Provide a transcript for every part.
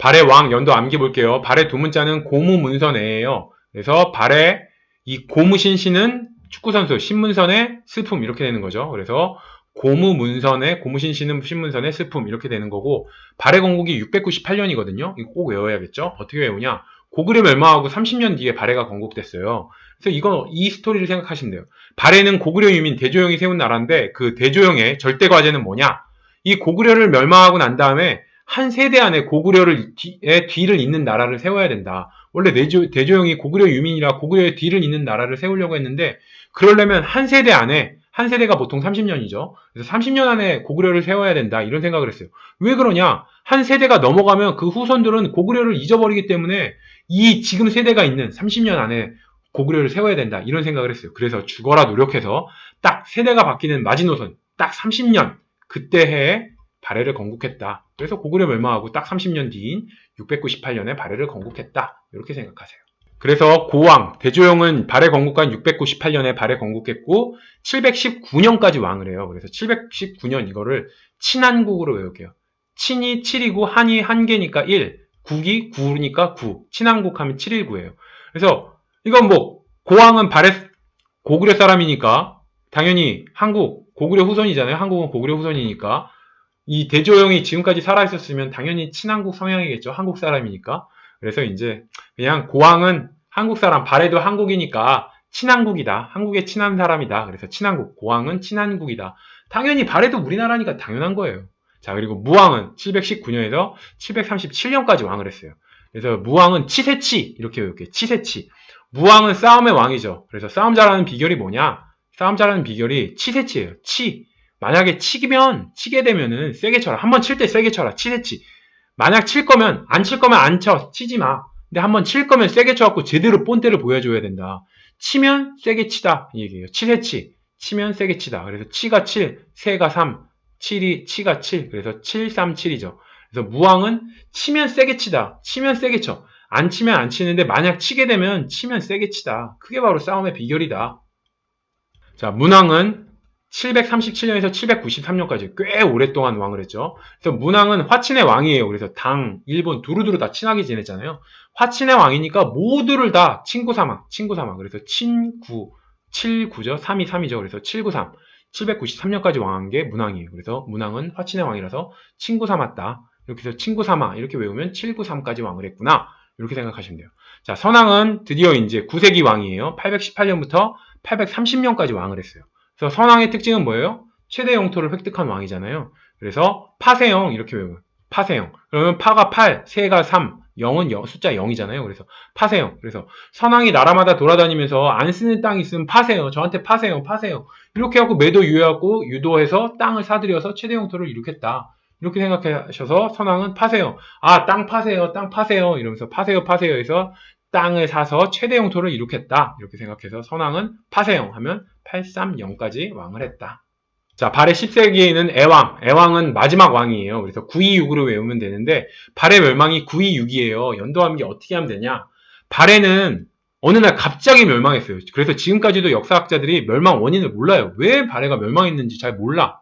발의 왕 연도 암기 볼게요. 발의 두 문자는 고무 문선애예요. 그래서 발의 이 고무신 신은 축구선수, 신문선의 슬픔 이렇게 되는 거죠. 그래서 고무문선의 고무신 신은 신문선의 슬픔 이렇게 되는 거고 발의 건국이 698년이거든요. 이거 꼭 외워야겠죠. 어떻게 외우냐? 고구려 멸망하고 30년 뒤에 발해가 건국됐어요. 그래서 이거 이 스토리를 생각하시면 돼요. 발해는 고구려 유민 대조영이 세운 나라인데 그 대조영의 절대 과제는 뭐냐? 이 고구려를 멸망하고 난 다음에 한 세대 안에 고구려를 뒤에 뒤를 잇는 나라를 세워야 된다. 원래 대조, 대조영이 고구려 유민이라 고구려의 뒤를 잇는 나라를 세우려고 했는데 그러려면 한 세대 안에 한 세대가 보통 30년이죠. 그래서 30년 안에 고구려를 세워야 된다. 이런 생각을 했어요. 왜 그러냐? 한 세대가 넘어가면 그 후손들은 고구려를 잊어버리기 때문에 이 지금 세대가 있는 30년 안에 고구려를 세워야 된다. 이런 생각을 했어요. 그래서 죽어라 노력해서 딱 세대가 바뀌는 마지노선 딱 30년 그때 해에 발해를 건국했다. 그래서 고구려 멸망하고 딱 30년 뒤인 698년에 발해를 건국했다. 이렇게 생각하세요. 그래서 고왕, 대조영은 발해 건국한 698년에 발해 건국했고 719년까지 왕을 해요. 그래서 719년 이거를 친한국으로 외울게요. 친이 7이고 한이 한 개니까 1, 국이 9니까 9, 친한국 하면 719예요. 그래서 이건 뭐 고왕은 발해 고구려 사람이니까 당연히 한국 고구려 후손이잖아요. 한국은 고구려 후손이니까 이 대조영이 지금까지 살아있었으면 당연히 친한국 성향이겠죠. 한국 사람이니까. 그래서 이제 그냥 고왕은 한국 사람, 발해도 한국이니까 친한국이다. 한국에 친한 사람이다. 그래서 친한국, 고왕은 친한국이다. 당연히 발해도 우리나라니까 당연한 거예요. 자, 그리고 무왕은 719년에서 737년까지 왕을 했어요. 그래서 무왕은 치세치 이렇게 외울게요. 치세치. 무왕은 싸움의 왕이죠. 그래서 싸움 잘하는 비결이 뭐냐? 싸움 잘하는 비결이 치세치예요. 치. 만약에 치기면 치게 되면은 세게 쳐라. 한 번 칠 때 세게 쳐라. 치세치. 만약 칠 거면 안 칠 거면 안 쳐. 치지 마. 근데 한 번 칠 거면 세게 쳐갖고 제대로 본때를 보여줘야 된다. 치면 세게 치다 이 얘기예요. 치세치. 치면 세게 치다. 그래서 치가 7, 세가 3, 7이 치가 7. 그래서 7, 3, 7이죠. 그래서 무왕은 치면 세게 치다. 치면 세게 쳐. 안 치면 안 치는데 만약 치게 되면 치면 세게 치다. 그게 바로 싸움의 비결이다. 자, 문왕은 737년에서 793년까지 꽤 오랫동안 왕을 했죠. 그래서 문왕은 화친의 왕이에요. 그래서 당, 일본 두루두루 다 친하게 지냈잖아요. 화친의 왕이니까 모두를 다 친구 삼아, 친구 삼아. 그래서 친구, 79죠. 3이 3이죠. 그래서 793. 793년까지 왕한 게 문왕이에요. 그래서 문왕은 화친의 왕이라서 친구 삼았다. 이렇게 해서 친구 삼아 이렇게 외우면 793까지 왕을 했구나. 이렇게 생각하시면 돼요. 자, 선왕은 드디어 이제 9세기 왕이에요. 818년부터 830년까지 왕을 했어요. 그래서 선왕의 특징은 뭐예요? 최대 영토를 획득한 왕이잖아요. 그래서 파세영 이렇게 외우면 파세영. 그러면 파가 8, 세가 3, 0은 0, 숫자 0이잖아요. 그래서 파세요. 그래서 선왕이 나라마다 돌아다니면서 안 쓰는 땅이 있으면 파세요. 저한테 파세요. 파세요. 이렇게 하고 매도 유예하고 유도해서 땅을 사들여서 최대 영토를 이룩했다. 이렇게 생각하셔서 선왕은 파세요. 아, 땅 파세요. 땅 파세요. 이러면서 파세요. 파세요 해서 땅을 사서 최대 영토를 이룩했다. 이렇게 생각해서 선왕은 파세영 하면 830까지 왕을 했다. 자, 발의 10세기에는 애왕. 애왕은 마지막 왕이에요. 그래서 926으로 외우면 되는데, 발의 멸망이 926이에요. 연도하는 게 어떻게 하면 되냐? 발해는 어느 날 갑자기 멸망했어요. 그래서 지금까지도 역사학자들이 멸망 원인을 몰라요. 왜 발해가 멸망했는지 잘 몰라.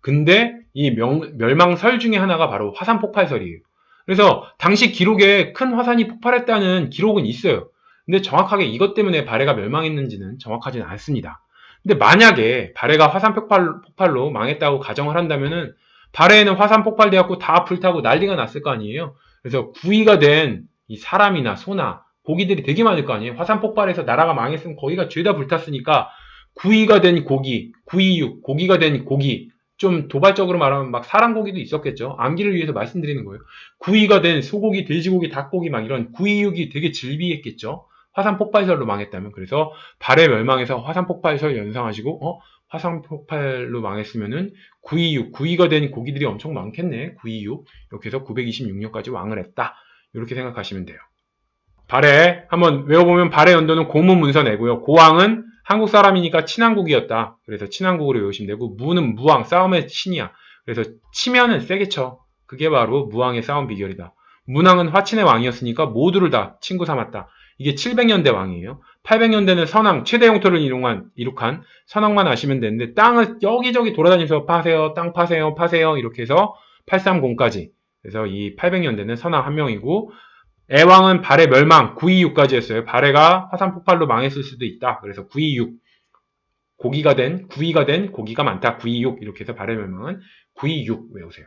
근데 이 명, 멸망설 중에 하나가 바로 화산 폭발설이에요. 그래서 당시 기록에 큰 화산이 폭발했다는 기록은 있어요. 근데 정확하게 이것 때문에 발해가 멸망했는지는 정확하지는 않습니다. 근데 만약에 발해가 화산 폭발, 폭발로 망했다고 가정을 한다면은 발해에는 화산 폭발되었고 다 불타고 난리가 났을 거 아니에요. 그래서 구이가 된 이 사람이나 소나 고기들이 되게 많을 거 아니에요. 화산 폭발해서 나라가 망했으면 거기가 죄다 불탔으니까 구이가 된 고기, 구이육, 고기가 된 고기, 좀 도발적으로 말하면 막 사람 고기도 있었겠죠. 암기를 위해서 말씀드리는 거예요. 구이가 된 소고기, 돼지고기, 닭고기 막 이런 구이육이 되게 질비했겠죠. 화산 폭발설로 망했다면. 그래서 발해 멸망해서 화산 폭발설 연상하시고 어? 화산 폭발로 망했으면은 926 9위가 된 고기들이 엄청 많겠네. 926 이렇게 해서 926년까지 왕을 했다. 이렇게 생각하시면 돼요. 발해 한번 외워보면 발해 연도는 고문 문서 내고요. 고왕은 한국 사람이니까 친한국이었다. 그래서 친한국으로 외우시면 되고 무는 무왕 싸움의 신이야. 그래서 치면은 세게 쳐. 그게 바로 무왕의 싸움 비결이다. 문왕은 화친의 왕이었으니까 모두를 다 친구 삼았다. 이게 700년대 왕이에요. 800년대는 선왕, 최대 영토를 이룩한, 이룩한 선왕만 아시면 되는데 땅을 여기저기 돌아다니면서 파세요, 땅 파세요, 파세요 이렇게 해서 830까지. 그래서 이 800년대는 선왕 한 명이고 애왕은 발해 멸망 926까지 했어요. 발해가 화산 폭발로 망했을 수도 있다. 그래서 926 고기가 된 9위가 된 고기가 많다. 926 이렇게 해서 발해 멸망은 926 외우세요.